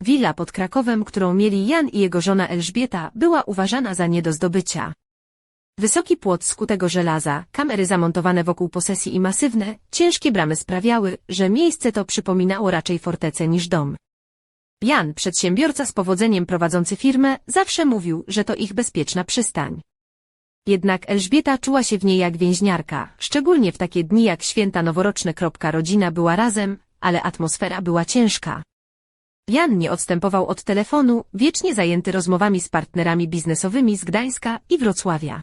Willa pod Krakowem, którą mieli Jan i jego żona Elżbieta, była uważana za nie do zdobycia. Wysoki płot z kutego żelaza, kamery zamontowane wokół posesji i masywne, ciężkie bramy sprawiały, że miejsce to przypominało raczej fortecę niż dom. Jan, przedsiębiorca z powodzeniem prowadzący firmę, zawsze mówił, że to ich bezpieczna przystań. Jednak Elżbieta czuła się w niej jak więźniarka, szczególnie w takie dni jak święta noworoczne. Rodzina była razem, ale atmosfera była ciężka. Jan nie odstępował od telefonu, wiecznie zajęty rozmowami z partnerami biznesowymi z Gdańska i Wrocławia.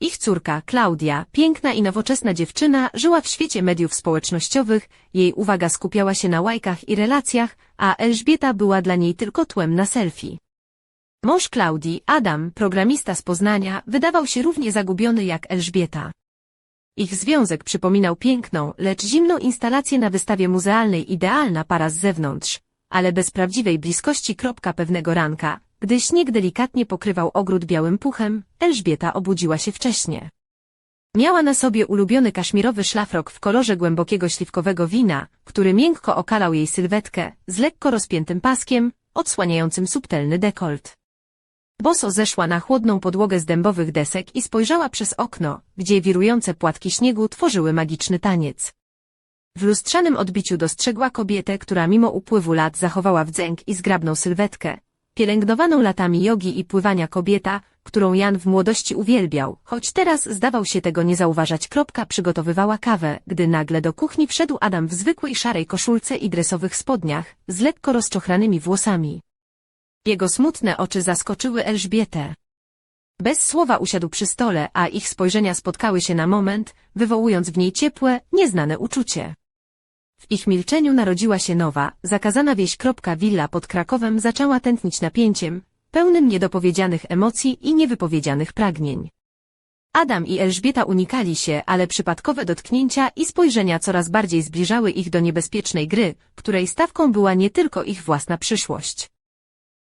Ich córka, Klaudia, piękna i nowoczesna dziewczyna, żyła w świecie mediów społecznościowych, jej uwaga skupiała się na łajkach i relacjach, a Elżbieta była dla niej tylko tłem na selfie. Mąż Klaudii, Adam, programista z Poznania, wydawał się równie zagubiony jak Elżbieta. Ich związek przypominał piękną, lecz zimną instalację na wystawie muzealnej idealna para z zewnątrz, ale bez prawdziwej bliskości. Kropka pewnego ranka, gdy śnieg delikatnie pokrywał ogród białym puchem, Elżbieta obudziła się wcześnie. Miała na sobie ulubiony kaszmirowy szlafrok w kolorze głębokiego śliwkowego wina, który miękko okalał jej sylwetkę, z lekko rozpiętym paskiem, odsłaniającym subtelny dekolt. Boso zeszła na chłodną podłogę z dębowych desek i spojrzała przez okno, gdzie wirujące płatki śniegu tworzyły magiczny taniec. W lustrzanym odbiciu dostrzegła kobietę, która mimo upływu lat zachowała wdzęk i zgrabną sylwetkę, pielęgnowaną latami jogi i pływania kobieta, którą Jan w młodości uwielbiał, choć teraz zdawał się tego nie zauważać. Kropka przygotowywała kawę, gdy nagle do kuchni wszedł Adam w zwykłej szarej koszulce i dresowych spodniach, z lekko rozczochranymi włosami. Jego smutne oczy zaskoczyły Elżbietę. Bez słowa usiadł przy stole, a ich spojrzenia spotkały się na moment, wywołując w niej ciepłe, nieznane uczucie. W ich milczeniu narodziła się nowa, zakazana wieś. Willa pod Krakowem zaczęła tętnić napięciem, pełnym niedopowiedzianych emocji i niewypowiedzianych pragnień. Adam i Elżbieta unikali się, ale przypadkowe dotknięcia i spojrzenia coraz bardziej zbliżały ich do niebezpiecznej gry, której stawką była nie tylko ich własna przyszłość.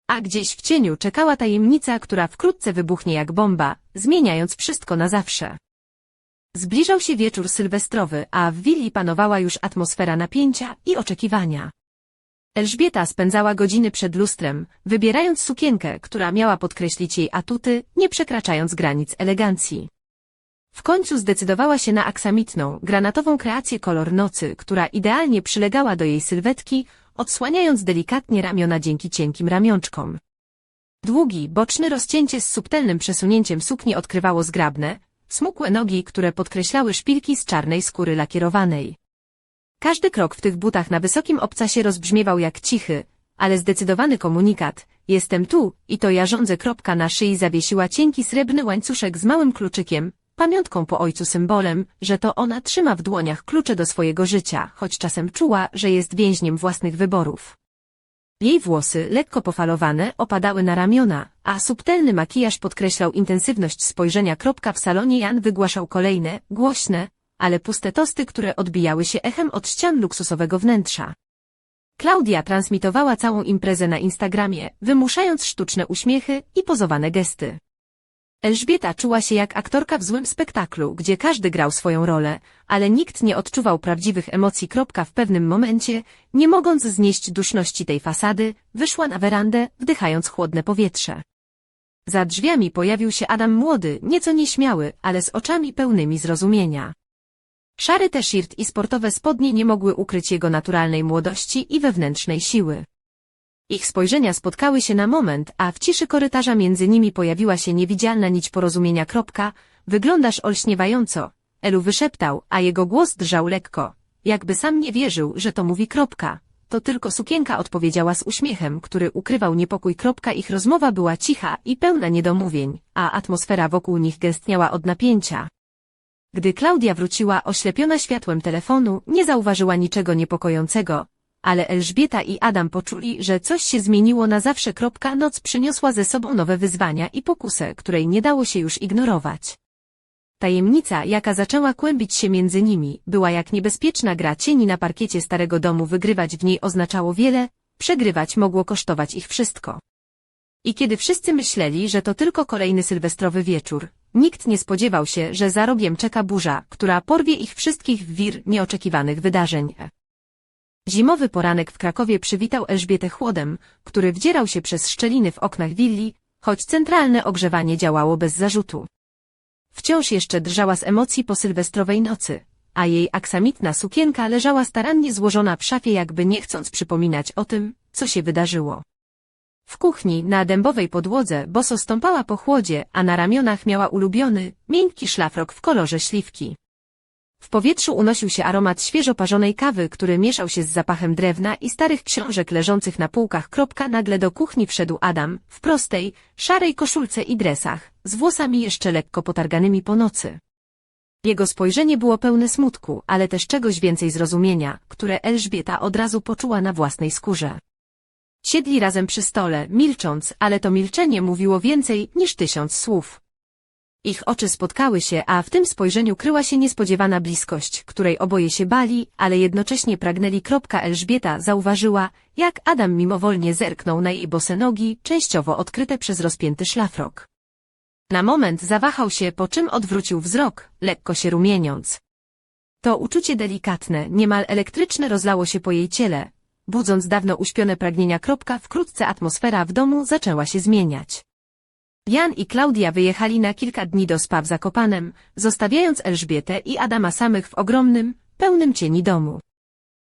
A gdzieś w cieniu czekała tajemnica, która wkrótce wybuchnie jak bomba, zmieniając wszystko na zawsze. Zbliżał się wieczór sylwestrowy, a w willi panowała już atmosfera napięcia i oczekiwania. Elżbieta spędzała godziny przed lustrem, wybierając sukienkę, która miała podkreślić jej atuty, nie przekraczając granic elegancji. W końcu zdecydowała się na aksamitną, granatową kreację kolor nocy, która idealnie przylegała do jej sylwetki, odsłaniając delikatnie ramiona dzięki cienkim ramionczkom. Długi, boczny rozcięcie z subtelnym przesunięciem sukni odkrywało zgrabne, smukłe nogi, które podkreślały szpilki z czarnej skóry lakierowanej. Każdy krok w tych butach na wysokim obcasie rozbrzmiewał jak cichy, ale zdecydowany komunikat. Jestem tu i to ja rządzę. Kropka na szyi zawiesiła cienki srebrny łańcuszek z małym kluczykiem, pamiątką po ojcu symbolem, że to ona trzyma w dłoniach klucze do swojego życia, choć czasem czuła, że jest więźniem własnych wyborów. Jej włosy, lekko pofalowane, opadały na ramiona, a subtelny makijaż podkreślał intensywność spojrzenia. W salonie Jan wygłaszał kolejne, głośne, ale puste tosty, które odbijały się echem od ścian luksusowego wnętrza. Klaudia transmitowała całą imprezę na Instagramie, wymuszając sztuczne uśmiechy i pozowane gesty. Elżbieta czuła się jak aktorka w złym spektaklu, gdzie każdy grał swoją rolę, ale nikt nie odczuwał prawdziwych emocji. W pewnym momencie, nie mogąc znieść duszności tej fasady, wyszła na werandę, wdychając chłodne powietrze. Za drzwiami pojawił się Adam młody, nieco nieśmiały, ale z oczami pełnymi zrozumienia. Szary t-shirt i sportowe spodnie nie mogły ukryć jego naturalnej młodości i wewnętrznej siły. Ich spojrzenia spotkały się na moment, a w ciszy korytarza między nimi pojawiła się niewidzialna nić porozumienia. Kropka, wyglądasz olśniewająco, Elu wyszeptał, a jego głos drżał lekko, jakby sam nie wierzył, że to mówi. Kropka. To tylko sukienka odpowiedziała z uśmiechem, który ukrywał niepokój. Kropka ich rozmowa była cicha i pełna niedomówień, a atmosfera wokół nich gęstniała od napięcia. Gdy Klaudia wróciła oślepiona światłem telefonu, nie zauważyła niczego niepokojącego, ale Elżbieta i Adam poczuli, że coś się zmieniło na zawsze. Noc przyniosła ze sobą nowe wyzwania i pokusę, której nie dało się już ignorować. Tajemnica, jaka zaczęła kłębić się między nimi, była jak niebezpieczna gra cieni na parkiecie starego domu. Wygrywać w niej oznaczało wiele, przegrywać mogło kosztować ich wszystko. I kiedy wszyscy myśleli, że to tylko kolejny sylwestrowy wieczór, nikt nie spodziewał się, że za rogiem czeka burza, która porwie ich wszystkich w wir nieoczekiwanych wydarzeń. Zimowy poranek w Krakowie przywitał Elżbietę chłodem, który wdzierał się przez szczeliny w oknach willi, choć centralne ogrzewanie działało bez zarzutu. Wciąż jeszcze drżała z emocji po sylwestrowej nocy, a jej aksamitna sukienka leżała starannie złożona w szafie jakby nie chcąc przypominać o tym, co się wydarzyło. W kuchni, na dębowej podłodze, boso stąpała po chłodzie, a na ramionach miała ulubiony, miękki szlafrok w kolorze śliwki. W powietrzu unosił się aromat świeżo parzonej kawy, który mieszał się z zapachem drewna i starych książek leżących na półkach. Kropka nagle do kuchni wszedł Adam, w prostej, szarej koszulce i dresach, z włosami jeszcze lekko potarganymi po nocy. Jego spojrzenie było pełne smutku, ale też czegoś więcej zrozumienia, które Elżbieta od razu poczuła na własnej skórze. Siedli razem przy stole, milcząc, ale to milczenie mówiło więcej niż tysiąc słów. Ich oczy spotkały się, a w tym spojrzeniu kryła się niespodziewana bliskość, której oboje się bali, ale jednocześnie pragnęli. Elżbieta zauważyła, jak Adam mimowolnie zerknął na jej bose nogi, częściowo odkryte przez rozpięty szlafrok. Na moment zawahał się, po czym odwrócił wzrok, lekko się rumieniąc. To uczucie delikatne, niemal elektryczne rozlało się po jej ciele, budząc dawno uśpione pragnienia. Wkrótce atmosfera w domu zaczęła się zmieniać. Jan i Klaudia wyjechali na kilka dni do spa w Zakopanem, zostawiając Elżbietę i Adama samych w ogromnym, pełnym cieni domu.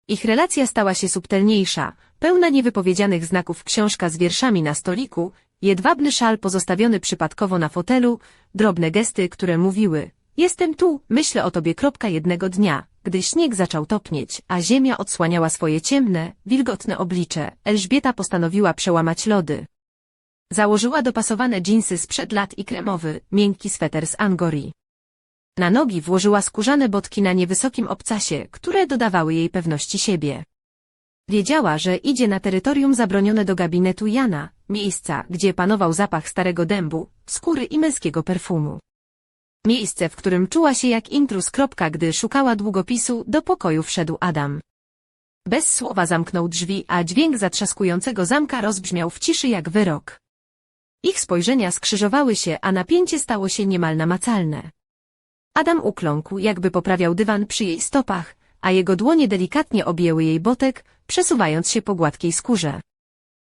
Ich relacja stała się subtelniejsza, pełna niewypowiedzianych znaków książka z wierszami na stoliku, jedwabny szal pozostawiony przypadkowo na fotelu, drobne gesty, które mówiły Jestem tu, myślę o tobie. Jednego dnia, gdy śnieg zaczął topnieć, a ziemia odsłaniała swoje ciemne, wilgotne oblicze, Elżbieta postanowiła przełamać lody. Założyła dopasowane dżinsy sprzed lat i kremowy, miękki sweter z Angori. Na nogi włożyła skórzane botki na niewysokim obcasie, które dodawały jej pewności siebie. Wiedziała, że idzie na terytorium zabronione do gabinetu Jana, miejsca, gdzie panował zapach starego dębu, skóry i męskiego perfumu. Miejsce, w którym czuła się jak intrus. Kropka, gdy szukała długopisu, do pokoju wszedł Adam. Bez słowa zamknął drzwi, a dźwięk zatrzaskującego zamka rozbrzmiał w ciszy jak wyrok. Ich spojrzenia skrzyżowały się, a napięcie stało się niemal namacalne. Adam ukląkł, jakby poprawiał dywan przy jej stopach, a jego dłonie delikatnie objęły jej botek, przesuwając się po gładkiej skórze.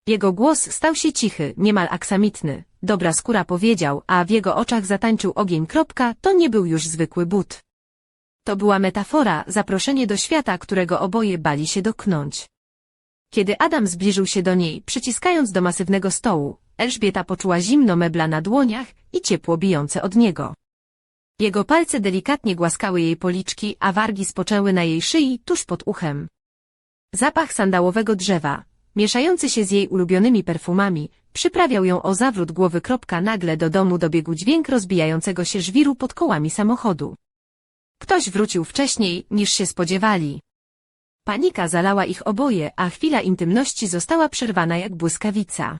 Jego głos stał się cichy, niemal aksamitny. Dobra skóra powiedział, a w jego oczach zatańczył ogień. Kropka, to nie był już zwykły but. To była metafora, zaproszenie do świata, którego oboje bali się doknąć. Kiedy Adam zbliżył się do niej, przyciskając do masywnego stołu, Elżbieta poczuła zimno mebla na dłoniach i ciepło bijące od niego. Jego palce delikatnie głaskały jej policzki, a wargi spoczęły na jej szyi tuż pod uchem. Zapach sandałowego drzewa, mieszający się z jej ulubionymi perfumami, przyprawiał ją o zawrót głowy. Nagle do domu dobiegł dźwięk rozbijającego się żwiru pod kołami samochodu. Ktoś wrócił wcześniej, niż się spodziewali. Panika zalała ich oboje, a chwila intymności została przerwana jak błyskawica.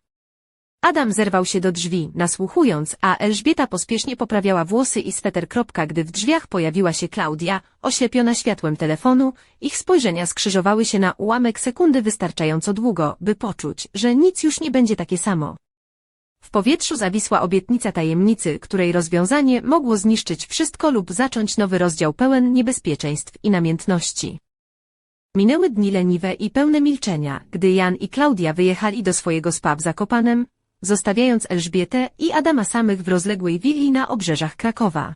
Adam zerwał się do drzwi, nasłuchując, a Elżbieta pospiesznie poprawiała włosy i sweter. Gdy w drzwiach pojawiła się Klaudia, oślepiona światłem telefonu, ich spojrzenia skrzyżowały się na ułamek sekundy wystarczająco długo, by poczuć, że nic już nie będzie takie samo. W powietrzu zawisła obietnica tajemnicy, której rozwiązanie mogło zniszczyć wszystko lub zacząć nowy rozdział pełen niebezpieczeństw i namiętności. Minęły dni leniwe i pełne milczenia, gdy Jan i Klaudia wyjechali do swojego spa w Zakopanem, zostawiając Elżbietę i Adama samych w rozległej willi na obrzeżach Krakowa.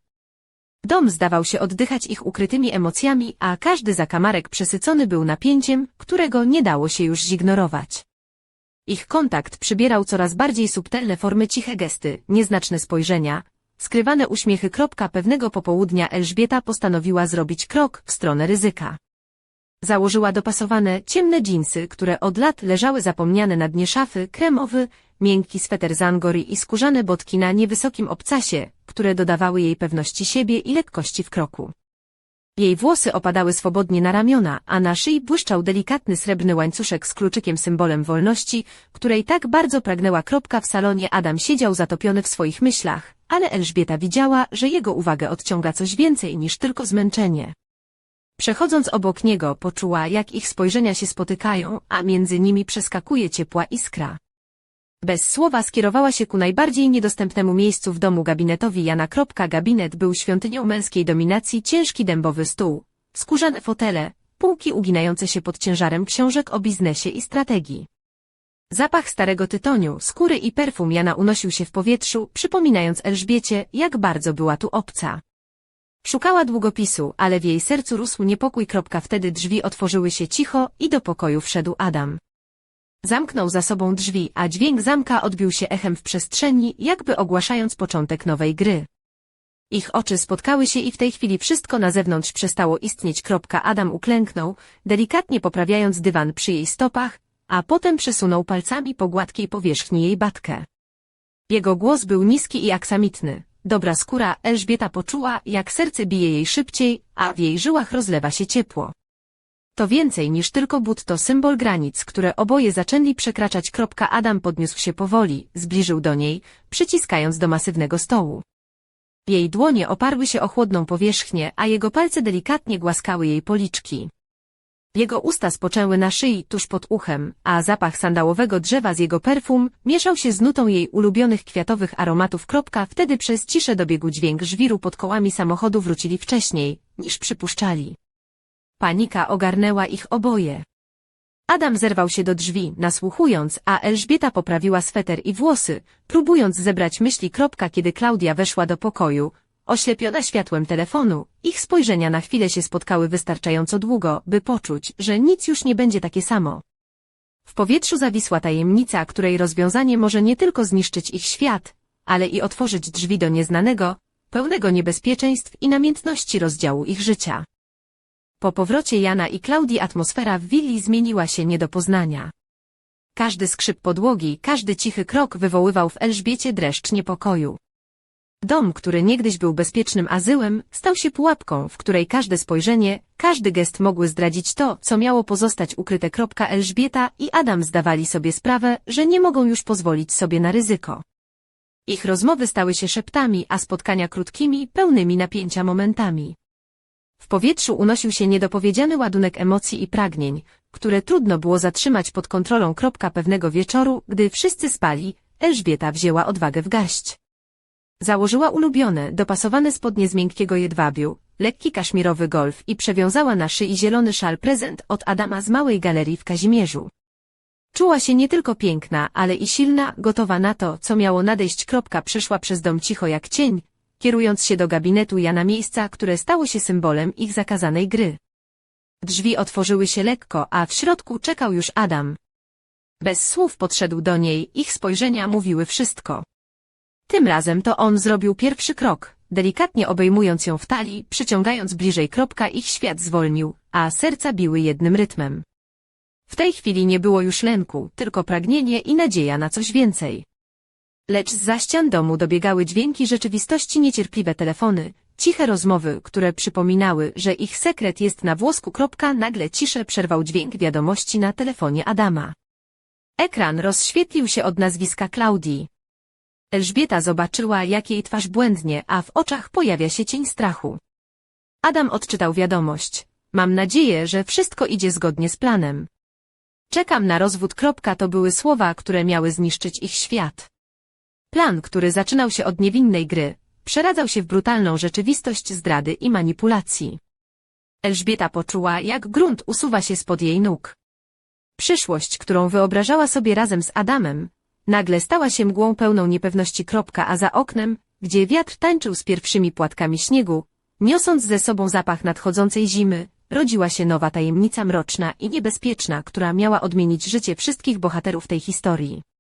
Dom zdawał się oddychać ich ukrytymi emocjami, a każdy zakamarek przesycony był napięciem, którego nie dało się już zignorować. Ich kontakt przybierał coraz bardziej subtelne formy ciche gesty, nieznaczne spojrzenia, skrywane uśmiechy. Pewnego popołudnia Elżbieta postanowiła zrobić krok w stronę ryzyka. Założyła dopasowane, ciemne dżinsy, które od lat leżały zapomniane na dnie szafy, kremowy, miękki sweter z i skórzane botki na niewysokim obcasie, które dodawały jej pewności siebie i lekkości w kroku. Jej włosy opadały swobodnie na ramiona, a na szyi błyszczał delikatny srebrny łańcuszek z kluczykiem symbolem wolności, której tak bardzo pragnęła kropka w salonie Adam siedział zatopiony w swoich myślach, ale Elżbieta widziała, że jego uwagę odciąga coś więcej niż tylko zmęczenie. Przechodząc obok niego, poczuła, jak ich spojrzenia się spotykają, a między nimi przeskakuje ciepła iskra. Bez słowa skierowała się ku najbardziej niedostępnemu miejscu w domu gabinetowi Jana. Gabinet był świątynią męskiej dominacji, ciężki dębowy stół, skórzane fotele, półki uginające się pod ciężarem książek o biznesie i strategii. Zapach starego tytoniu, skóry i perfum Jana unosił się w powietrzu, przypominając Elżbiecie, jak bardzo była tu obca. Szukała długopisu, ale w jej sercu rósł niepokój. Wtedy drzwi otworzyły się cicho i do pokoju wszedł Adam. Zamknął za sobą drzwi, a dźwięk zamka odbił się echem w przestrzeni, jakby ogłaszając początek nowej gry. Ich oczy spotkały się i w tej chwili wszystko na zewnątrz przestało istnieć. Adam uklęknął, delikatnie poprawiając dywan przy jej stopach, a potem przesunął palcami po gładkiej powierzchni jej batkę. Jego głos był niski i aksamitny. Dobra skóra, Elżbieta poczuła, jak serce bije jej szybciej, a w jej żyłach rozlewa się ciepło. To więcej niż tylko but to symbol granic, które oboje zaczęli przekraczać. Adam podniósł się powoli, zbliżył do niej, przyciskając do masywnego stołu. Jej dłonie oparły się o chłodną powierzchnię, a jego palce delikatnie głaskały jej policzki. Jego usta spoczęły na szyi tuż pod uchem, a zapach sandałowego drzewa z jego perfum mieszał się z nutą jej ulubionych kwiatowych aromatów. Wtedy przez ciszę dobiegł dźwięk żwiru pod kołami samochodu wrócili wcześniej, niż przypuszczali. Panika ogarnęła ich oboje. Adam zerwał się do drzwi, nasłuchując, a Elżbieta poprawiła sweter i włosy, próbując zebrać myśli. Kropka, Kiedy Klaudia weszła do pokoju, oślepiona światłem telefonu, ich spojrzenia na chwilę się spotkały wystarczająco długo, by poczuć, że nic już nie będzie takie samo. W powietrzu zawisła tajemnica, której rozwiązanie może nie tylko zniszczyć ich świat, ale i otworzyć drzwi do nieznanego, pełnego niebezpieczeństw i namiętności rozdziału ich życia. Po powrocie Jana i Klaudii atmosfera w willi zmieniła się nie do poznania. Każdy skrzyp podłogi, każdy cichy krok wywoływał w Elżbiecie dreszcz niepokoju. Dom, który niegdyś był bezpiecznym azyłem, stał się pułapką, w której każde spojrzenie, każdy gest mogły zdradzić to, co miało pozostać ukryte. Elżbieta i Adam zdawali sobie sprawę, że nie mogą już pozwolić sobie na ryzyko. Ich rozmowy stały się szeptami, a spotkania krótkimi, pełnymi napięcia momentami. W powietrzu unosił się niedopowiedziany ładunek emocji i pragnień, które trudno było zatrzymać pod kontrolą. Pewnego wieczoru, gdy wszyscy spali, Elżbieta wzięła odwagę w garść. Założyła ulubione, dopasowane spodnie z miękkiego jedwabiu, lekki kaszmirowy golf i przewiązała na szyi zielony szal prezent od Adama z małej galerii w Kazimierzu. Czuła się nie tylko piękna, ale i silna, gotowa na to, co miało nadejść. Kropka przeszła przez dom cicho jak cień, kierując się do gabinetu Jana miejsca, które stało się symbolem ich zakazanej gry. Drzwi otworzyły się lekko, a w środku czekał już Adam. Bez słów podszedł do niej, ich spojrzenia mówiły wszystko. Tym razem to on zrobił pierwszy krok, delikatnie obejmując ją w talii, przyciągając bliżej kropka ich świat zwolnił, a serca biły jednym rytmem. W tej chwili nie było już lęku, tylko pragnienie i nadzieja na coś więcej. Lecz z ścian domu dobiegały dźwięki rzeczywistości niecierpliwe telefony, ciche rozmowy, które przypominały, że ich sekret jest na włosku. Nagle ciszę przerwał dźwięk wiadomości na telefonie Adama. Ekran rozświetlił się od nazwiska Klaudii. Elżbieta zobaczyła, jak jej twarz błędnie, a w oczach pojawia się cień strachu. Adam odczytał wiadomość. Mam nadzieję, że wszystko idzie zgodnie z planem. Czekam na rozwód. To były słowa, które miały zniszczyć ich świat. Plan, który zaczynał się od niewinnej gry, przeradzał się w brutalną rzeczywistość zdrady i manipulacji. Elżbieta poczuła, jak grunt usuwa się spod jej nóg. Przyszłość, którą wyobrażała sobie razem z Adamem, nagle stała się mgłą pełną niepewności. Kropka, a za oknem, gdzie wiatr tańczył z pierwszymi płatkami śniegu, niosąc ze sobą zapach nadchodzącej zimy, rodziła się nowa tajemnica mroczna i niebezpieczna, która miała odmienić życie wszystkich bohaterów tej historii.